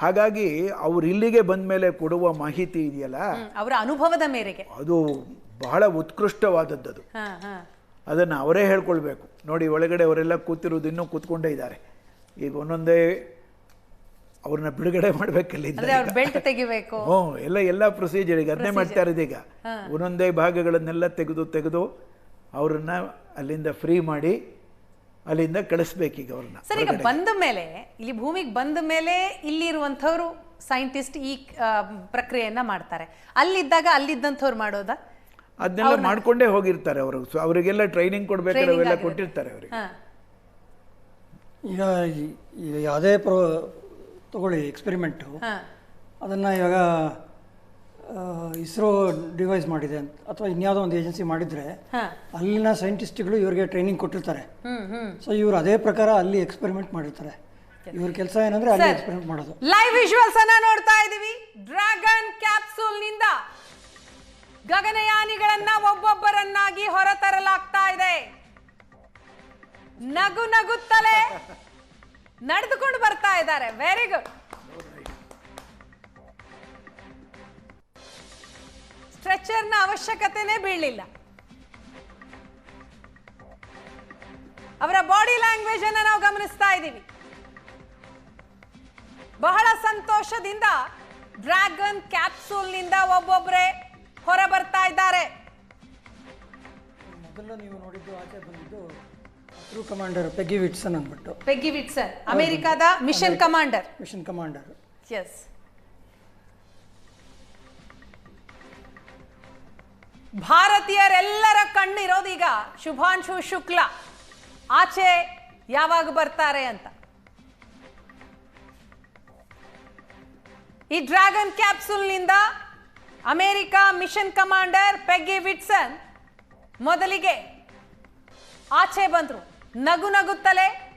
ಹಾಗಾಗಿ ಅವ್ರು ಇಲ್ಲಿಗೆ ಬಂದ ಮೇಲೆ ಕೊಡುವ ಮಾಹಿತಿ ಇದೆಯಲ್ಲ? ಅವರ ಅನುಭವದ ಮೇರೆಗೆ. ಅದು ಬಹಳ ಉತ್ಕೃಷ್ಟವಾದದ್ದು ಅದನ್ನು ಅವರೇ ಹೇಳ್ಕೊಳ್ಬೇಕು. ನೋಡಿ ಒಳಗಡೆ ಅವರೆಲ್ಲ ಕೂತಿರೋದು ಇನ್ನೂ ಕೂತ್ಕೊಂಡೇ ಇದ್ದಾರೆ. ಈಗ ಒಂದೊಂದೇ ಅವ್ರನ್ನ ಬಿಡುಗಡೆ ಮಾಡಬೇಕಲ್ಲ ಬೆಲ್ಟ್ ತೆಗಿಬೇಕು. ಹ್ಞೂ ಎಲ್ಲ ಎಲ್ಲ ಪ್ರೊಸೀಜರ್ ಈಗ ಅದನ್ನೇ ಮಾಡ್ತಾ ಇರೋದು ಈಗ. ಒಂದೊಂದೇ ಭಾಗಗಳನ್ನೆಲ್ಲ ತೆಗೆದು ತೆಗೆದು ಅವ್ರನ್ನ ಅಲ್ಲಿಂದ ಫ್ರೀ ಮಾಡಿ ಅಲ್ಲಿಂದ ಕಳಿಸ್ಬೇಕೀಗ ಅವ್ರನ್ನ ಸರ್ ಈಗ ಬಂದ ಮೇಲೆ ಇಲ್ಲಿ ಭೂಮಿಗೆ ಬಂದ ಮೇಲೆ ಇಲ್ಲಿರುವಂಥವ್ರು ಸೈಂಟಿಸ್ಟ್ ಈ ಪ್ರಕ್ರಿಯೆಯನ್ನ ಮಾಡ್ತಾರೆ. ಅಲ್ಲಿದ್ದಾಗ ಅಲ್ಲಿದ್ದಂಥವ್ರು ಮಾಡೋದಾ? ಅದನ್ನೆಲ್ಲ ಮಾಡ್ಕೊಂಡೇ ಹೋಗಿರ್ತಾರೆ ಅವರು. ಸೊ ಅವರಿಗೆಲ್ಲ ಟ್ರೈನಿಂಗ್ ಕೊಡ್ಬೇಕಾದ್ರೆ Training ಅವೆಲ್ಲ ಕೊಟ್ಟಿರ್ತಾರೆ ಅವರಿಗೆ. ಈಗ ಈಗ ಯಾವುದೇ ಪ್ರೊ ತಗೊಳ್ಳಿ ಎಕ್ಸ್ಪೆರಿಮೆಂಟು ಹಾ. ಅದನ್ನು ಇವಾಗ ಇಸ್ರೋ ಡಿವೈಸ್ ಮಾಡಿದೆ ಅಂತ ಅಥವಾ ಇನ್ಯಾವುದೋ ಒಂದು ಏಜೆನ್ಸಿ ಮಾಡಿದ್ರೆ ಅಲ್ಲಿನ ಸೈಂಟಿಸ್ಟ್ಗಳು ಇವರಿಗೆ ಟ್ರೈನಿಂಗ್ ಕೊಟ್ಟಿರ್ತಾರೆ. ಸೊ ಇವರು ಅದೇ ಪ್ರಕಾರ ಅಲ್ಲಿ ಎಕ್ಸ್ಪೆರಿಮೆಂಟ್ ಮಾಡಿರ್ತಾರೆ. ಇವ್ರ ಕೆಲಸ ಏನಂದ್ರೆ ಅಲ್ಲಿ ಎಕ್ಸ್ಪೆರಿಮೆಂಟ್ ಮಾಡೋದು. ಲೈವ್ ವಿಜುವಲ್ಸ್ ಅನ್ನ ನೋಡ್ತಾ ಇದೀವಿ. ಡ್ರ್ಯಾಗನ್ ಕ್ಯಾಪ್ಸೂಲ್ನಿಂದ ಗಗನಯಾನಿಗಳನ್ನ ಒಬ್ಬೊಬ್ಬರನ್ನಾಗಿ ಹೊರತರಲಾಗ್ತಾ ಇದೆ. ನಗು ನಗುತ್ತಲೇ ನಡೆದುಕೊಂಡು ಬರ್ತಾ ಇದ್ದಾರೆ. ವೆರಿ ಗುಡ್ ಸ್ಟ್ರೆಚರ್ನ ಅವಶ್ಯಕತೆನೇ ಬೀಳಲಿಲ್ಲ. ಅವರ ಬಾಡಿ ಲ್ಯಾಂಗ್ವೇಜ್ ಅನ್ನ ನಾವು ಗಮನಿಸ್ತಾ ಇದ್ದೀವಿ. ಬಹಳ ಸಂತೋಷದಿಂದ ಡ್ರ್ಯಾಗನ್ ಕ್ಯಾಪ್ಸೂಲ್ನಿಂದ ಒಬ್ಬೊಬ್ಬರೇ ಹೊರ ಬರ್ತಾ ಇದ್ದಾರೆ. ಮೊದಲು ನೀವು ನೋಡಿದ್ದು ಆಚೆ ಬಂದಿದ್ದು ಕ್ರೂ ಕಮಾಂಡರ್ ಪೆಗ್ಗಿ ವಿಟ್ಸನ್ ಅಂದ್ಬಿಟ್ಟು. ಪೆಗ್ಗಿ ವಿಟ್ಸನ್ ಅಮೆರಿಕಾದ mission commander. Mission commander. Yes ಭಾರತೀಯರೆಲ್ಲರ ಕಣ್ಣಿರೋದೀಗ ಶುಭಾಂಶು ಶುಕ್ಲ. ಆಚೆ ಯಾವಾಗ ಬರ್ತಾರೆ ಅಂತ? ಈ dragon ಕ್ಯಾಪ್ಸೂಲ್ನಿಂದ America mission commander Peggy Whitson ಮೊದಲಿಗೆ ಆಚೆ ಬಂದ್ರು. ನಗು ನಗುತ್ತಲೇ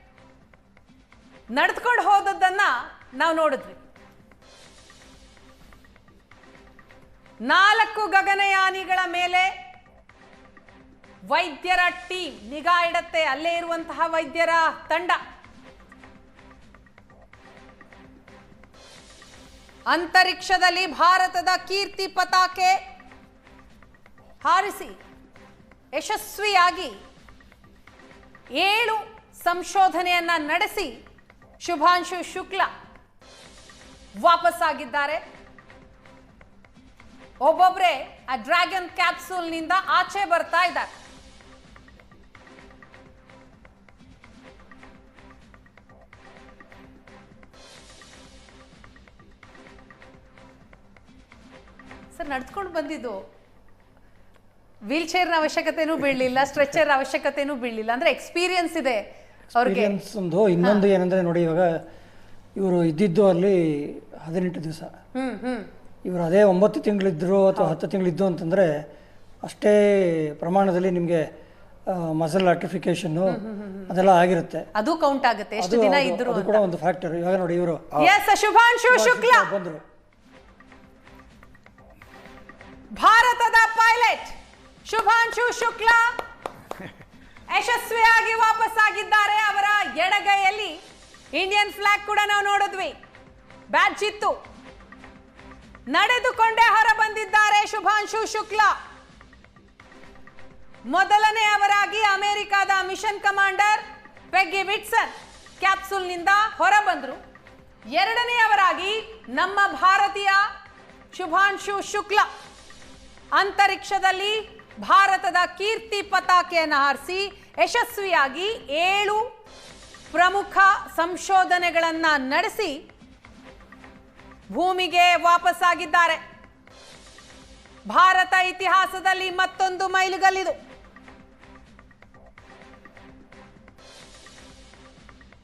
ನಡೆದುಕೊಂಡು ಹೋದದ್ದನ್ನು ನಾವು ನೋಡಿದ್ವಿ. ನಾಲ್ಕು ಗಗನಯಾನಿಗಳ ಮೇಲೆ ವೈದ್ಯರ ಟೀಮ್ ನಿಗಾ ಇಡತ್ತೆ. ಅಲ್ಲೇ ಇರುವಂತಹ ವೈದ್ಯರ ತಂಡ. ಅಂತರಿಕ್ಷದಲ್ಲಿ ಭಾರತದ ಕೀರ್ತಿ ಪತಾಕೆ ಹಾರಿಸಿ ಯಶಸ್ವಿಯಾಗಿ ಏಳು ಸಂಶೋಧನೆಯನ್ನ ನಡೆಸಿ ಶುಭಾಂಶು ಶುಕ್ಲ ವಾಪಸ್ಸಾಗಿದ್ದಾರೆ. ಒಬ್ಬೊಬ್ರೆ ಆ ಡ್ರ್ಯಾಗನ್ ಕ್ಯಾಪ್ಸೂಲ್ನಿಂದ ಆಚೆ ಬರ್ತಾ ಇದ್ದಾರೆ. ಸರ್ ನಡ್ಸ್ಕೊಂಡು ಬಂದಿದ್ದು. ವೀಲ್ ಚೇರ್ನ ಅವಶ್ಯಕತೆನೂ ಬೀಳಲಿಲ್ಲ ಸ್ಟ್ರೆಚರ್ ಅವಶ್ಯಕತೆನೂ ಬೀಳಲಿಲ್ಲ. ಅಂದ್ರೆ ಎಕ್ಸ್ಪೀರಿಯನ್ಸ್ ಇದೆ ಅವ್ರಿಗೆ. ಒಂದು ಇನ್ನೊಂದು ಏನಂದ್ರೆ ನೋಡಿ ಇವಾಗ ಇವರು ಇದ್ದಿದ್ದು ಅಲ್ಲಿ ಹದಿನೆಂಟು ದಿವಸ. ಹ್ಮ್ ಹ್ಮ್. ಇವರು ಅದೇ ಒಂಬತ್ತು ತಿಂಗಳಿದ್ದರು ಅಥವಾ ಹತ್ತು ತಿಂಗಳಿದ್ದು ಅಂತಂದರೆ ಅಷ್ಟೇ ಪ್ರಮಾಣದಲ್ಲಿ ನಿಮಗೆ ಮಸಲ್ ಆರ್ಟಿಫಿಕೇಶನ್ನು ಅದೆಲ್ಲ ಆಗಿರುತ್ತೆ. ಅದು ಕೌಂಟ್ ಆಗುತ್ತೆ. ಎಷ್ಟು ದಿನ ಇದ್ದರು ಇದ್ರು ಅದು ಕೂಡ ಒಂದು ಫ್ಯಾಕ್ಟರ್ ಇವಾಗ ನೋಡಿ ಇವರು. ಎಸ್ ಶುಭಾಂಶು ಶುಕ್ಲ. ಬಂದರು. ಭಾರತದ ಪೈಲಟ್ ಶುಭಾಂಶು ಶುಕ್ಲ ಯಶಸ್ವಿಯಾಗಿ ವಾಪಸ್ಸಾಗಿದ್ದಾರೆ ಅವರ ಎಡಗೈಯಲ್ಲಿ ಇಂಡಿಯನ್ ಫ್ಲಾಗ್ ಕೂಡ ನಾವು ನೋಡಿದ್ವಿ. ಬ್ಯಾಚ್ ಇತ್ತು. ನಡೆದುಕೊಂಡೇ ಹೊರ ಬಂದಿದ್ದಾರೆ ಶುಭಾಂಶು ಮೊದಲನೇ ಅವರಾಗಿ ಅಮೆರಿಕದ ಮಿಷನ್ ಕಮಾಂಡರ್ ಪೆಗ್ಗಿ ವಿಟ್ಸನ್ ಕ್ಯಾಪ್ಸೂಲ್ನಿಂದ ಹೊರ ಬಂದರು ಎರಡನೆಯವರಾಗಿ ನಮ್ಮ ಭಾರತೀಯ ಶುಭಾಂಶು ಶುಕ್ಲಾ. ಅಂತರಿಕ್ಷದಲ್ಲಿ ಭಾರತದ ಕೀರ್ತಿ ಪತಾಕೆಯನ್ನು ಹಾರಿಸಿ ಯಶಸ್ವಿಯಾಗಿ ಏಳು ಪ್ರಮುಖ ಸಂಶೋಧನೆಗಳನ್ನು ನಡೆಸಿ ಭೂಮಿಗೆ ವಾಪಸ್ಸಾಗಿದ್ದಾರೆ. ಭಾರತ ಇತಿಹಾಸದಲ್ಲಿ ಮತ್ತೊಂದು ಮೈಲುಗಲ್ಲಿದು.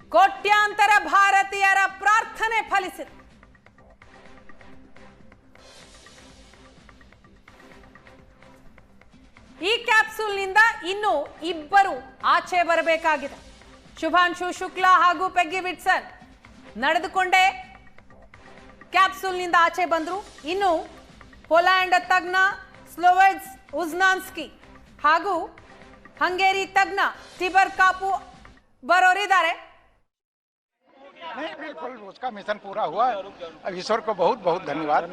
ಕೋಟ್ಯಾಂತರ ಭಾರತೀಯರ ಪ್ರಾರ್ಥನೆ ಫಲಿಸಿದೆ. ಈ ಕ್ಯಾಪ್ಸೂಲ್ನಿಂದ ಇನ್ನು ಇಬ್ಬರು ಆಚೆ ಬರಬೇಕಾಗಿದೆ. ಶುಭಾಂಶು ಶುಕ್ಲಾ ಹಾಗೂ ಪೆಗ್ಗಿ ವಿಟ್ಸನ್ ನಡೆದುಕೊಂಡೇ ಕ್ಯಾಪ್ಸೂಲ್ನಿಂದ ಆಚೆ ಬಂದರು. ಇನ್ನು ಪೋಲ್ಯಾಂಡ್ ತಜ್ಞ ಸ್ಲೋವೆಡ್ಸ್ ಉಜ್ನಾನ್ಸ್ಕಿ ಹಾಗೂ ಹಂಗೇರಿ ತಜ್ಞ ಟಿಬರ್ ಕಾಪು ಬರೋರಿದ್ದಾರೆ. नहीं बिल्कुल उसका मिशन पूरा हुआ अब ईश्वर को बहुत बहुत धन्यवाद।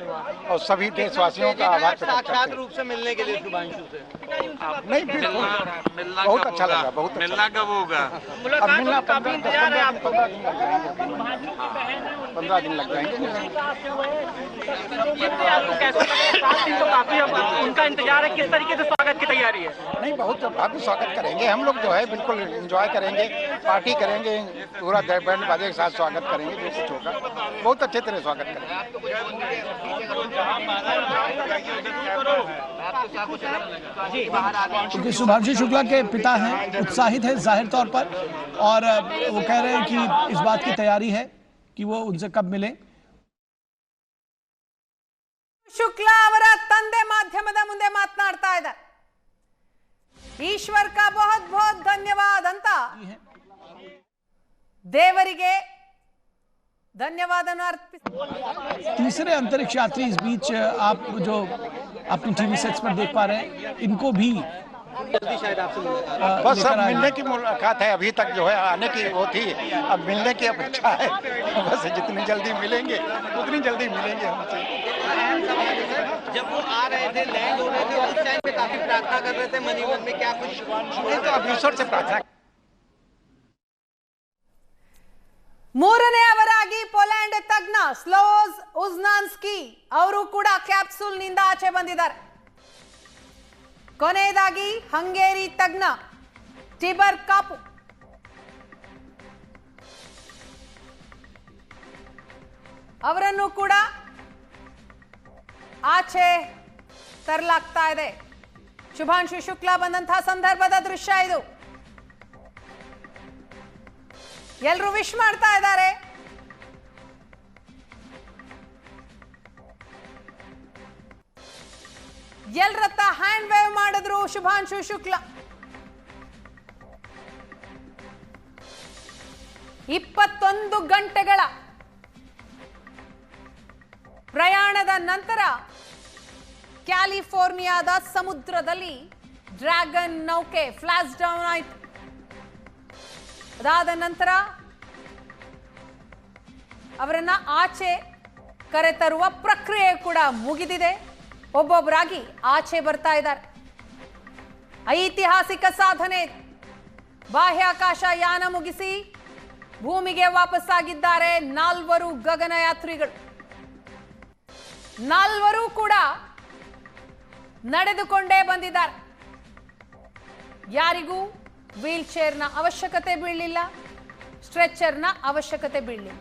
और सभी देशवासियों का आभार साक्षात रूप से मिलने के लिए नहीं बिल्कुल। मिलना बहुत अच्छा? लगा बहुत अच्छा मिलना कब होगा? अब मिलना पंद्रह इंतज़ार है आपको। पंद्रह दिन लग जाएँगे। तो उनका इंतज़ार है किस तरीके से स्वागत की तैयारी है नहीं बहुत भव्य स्वागत करेंगे। हम लोग जो है बिल्कुल एंजॉय करेंगे पार्टी करेंगे। पूरा बैंड बाजे के साथ स्वागत करेंगे जो कुछ होगा बहुत अच्छे तरह स्वागत करेंगे क्योंकि शुभांशु शुक्ला के पिता हैं उत्साहित हैं जाहिर तौर पर और अ, वो कह रहे हैं कि इस बात की तैयारी है कि वो उनसे कब मिलें ಶುಕ್ಲಾ ಅವರ ತಂದೆ ಮಾಧ್ಯಮದ ಮುಂದೆ ಮಾತನಾಡ್ತಾ ಇದ್ದಾರೆ ಈಶ್ವರ್ ಕಾ ಬಹುತ್ ಬಹುತ್ ಧನ್ಯವಾದ ಅಂತ ದೇವರಿಗೆ ಧನ್ಯವಾದನ ಅರ್ಪಿಸ तीसरे अंतरिक्ष यात्री इस बीच अ, आप जो अपनी टीवी सेट्स पर देख पा रहे हैं इनको भी अ, बस लेकर अब आए मिलने की मुलाकात है अभी तक जो है आने की वो थी अब मिलने की अपेक्षा है बस जितनी जल्दी मिलेंगे उतनी जल्दी मिलेंगे हमसे जब वो आ रहे थे लैंड हो रहे थे उस टाइम पे काफी प्रार्थना कर रहे थे मनी मन में क्या कुछ नहीं तो अब ईश्वर से प्रार्थना ಮೂರನೇ ಅವರಾಗಿ ಪೋಲ್ಯಾಂಡ್ ತಜ್ಞ ಸ್ಲೋಸ್ ಉಜ್ನಾನ್ಸ್ಕಿ ಅವರು ಕೂಡ ಕ್ಯಾಪ್ಸೂಲ್ನಿಂದ ಆಚೆ ಬಂದಿದ್ದಾರೆ. ಕೊನೆಯದಾಗಿ ಹಂಗೇರಿ ತಜ್ಞ ಟಿಬರ್ ಕಾಪು. ಅವರನ್ನು ಕೂಡ ಆಚೆ ತರಲಾಗ್ತಾ ಇದೆ. ಶುಭಾಂಶು, ಶುಕ್ಲಾ ಬಂದಂತಹ ಸಂದರ್ಭದ ದೃಶ್ಯ ಇದು. ಎಲ್ಲರೂ ವಿಶ್ ಮಾಡ್ತಾ ಇದ್ದಾರೆ. ಎಲ್ರತ್ತ ಹ್ಯಾಂಡ್ ವೇವ್ ಮಾಡಿದ್ರು ಶುಭಾಂಶು ಶುಕ್ಲ. ಇಪ್ಪತ್ತೊಂದು ಗಂಟೆಗಳ ಪ್ರಯಾಣದ ನಂತರ ಕ್ಯಾಲಿಫೋರ್ನಿಯಾದ ಸಮುದ್ರದಲ್ಲಿ ಡ್ರ್ಯಾಗನ್ ನೌಕೆ ಫ್ಲಾಶ್ ಡೌನ್ ಆಯಿತು. ಅದಾದ ನಂತರ ಅವರನ್ನ ಆಚೆ ಕರೆತರುವ ಪ್ರಕ್ರಿಯೆ ಕೂಡ ಮುಗಿದಿದೆ. ಒಬ್ಬೊಬ್ಬರಾಗಿ ಆಚೆ ಬರ್ತಾ ಇದ್ದಾರೆ. ಐತಿಹಾಸಿಕ ಸಾಧನೆ. ಬಾಹ್ಯಾಕಾಶ ಯಾನ ಮುಗಿಸಿ ಭೂಮಿಗೆ ವಾಪಸ್ಸಾಗಿದ್ದಾರೆ ನಾಲ್ವರು ಗಗನಯಾತ್ರಿಗಳು. ನಾಲ್ವರು ಕೂಡ ನಡೆದುಕೊಂಡೇ ಬಂದಿದ್ದಾರೆ. ಯಾರಿಗೂ ವೀಲ್ ಚೇರ್ನ ಅವಶ್ಯಕತೆ ಬೀಳಲಿಲ್ಲ ಸ್ಟ್ರೆಚರ್ನ ಅವಶ್ಯಕತೆ ಬೀಳಲಿಲ್ಲ.